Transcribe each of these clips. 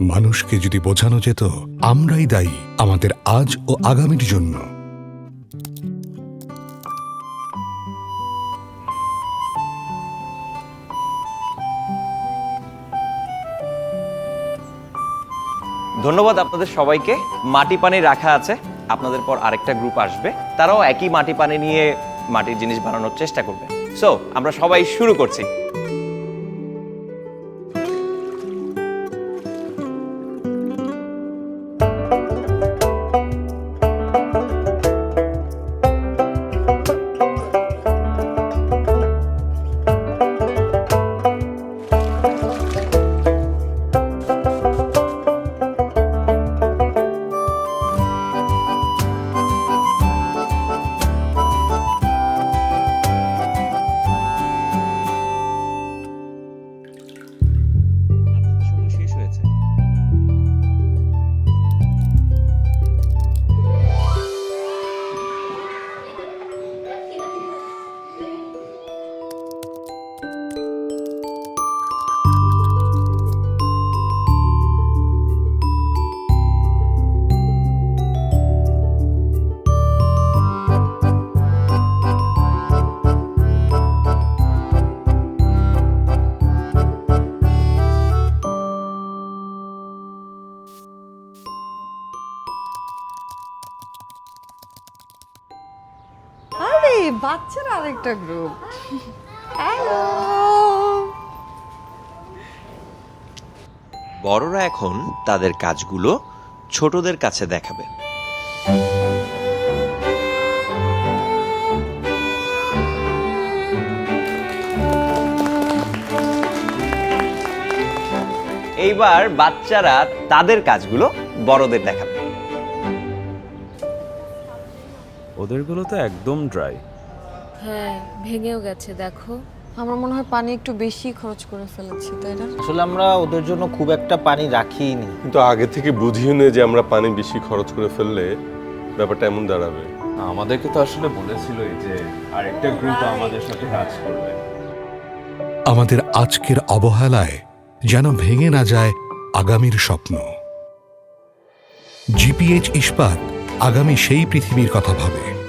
মানুষকে যদি বোঝানো যেত, আমরাই দায়ী আমাদের আজ ও আগামীর জন্য। ধন্যবাদ আপনাদের সবাইকে। মাটি পানি রাখা আছে, আপনাদের পর আরেকটা গ্রুপ আসবে। তারাও একই মাটি পানি নিয়ে মাটির জিনিস বানানোর চেষ্টা করবে। সো আমরা সবাই শুরু করছি। বাচ্চারা আরেকটা গ্রুপ হ্যালো বড়রা এখন তাদের কাজগুলো ছোটদের কাছে দেখাবে। এইবার বাচ্চারা তাদের কাজগুলো বড়দের দেখাবে। ওদেরগুলো তো একদম ড্রাই হ্যাঁ ভেঙেও গেছে দেখো। আমার মনে হয় পানি একটু বেশি খরচ করে ফেলেছি তাই না? আসলে আমরা ওদের জন্য খুব একটা পানি রাখিনি। কিন্তু আগে থেকে বুঝিয়ে নে যে আমরা পানি বেশি খরচ করে ফেললে ব্যাপারটা এমন দাঁড়াবে। আমাদেরকে তো আসলে বলেছিলই যে আরেকটা গ্রুপ আমাদের সাথে কাজ করবে। আমাদের আজকের অবহেলায় যেন ভেঙে না যায় আগামীর স্বপ্ন। জিপিএইচ ইস্পাত আগামী সেই পৃথিবীর কথা ভাবে।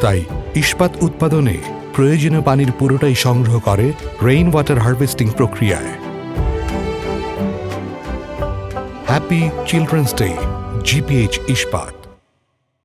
তাই ইস্পাত উৎপাদনে প্রয়োজনীয় পানির পুরোটাই সংগ্রহ করে রেইন ওয়াটার হারভেস্টিং প্রক্রিয়ায় happy children's day GPH Ispat.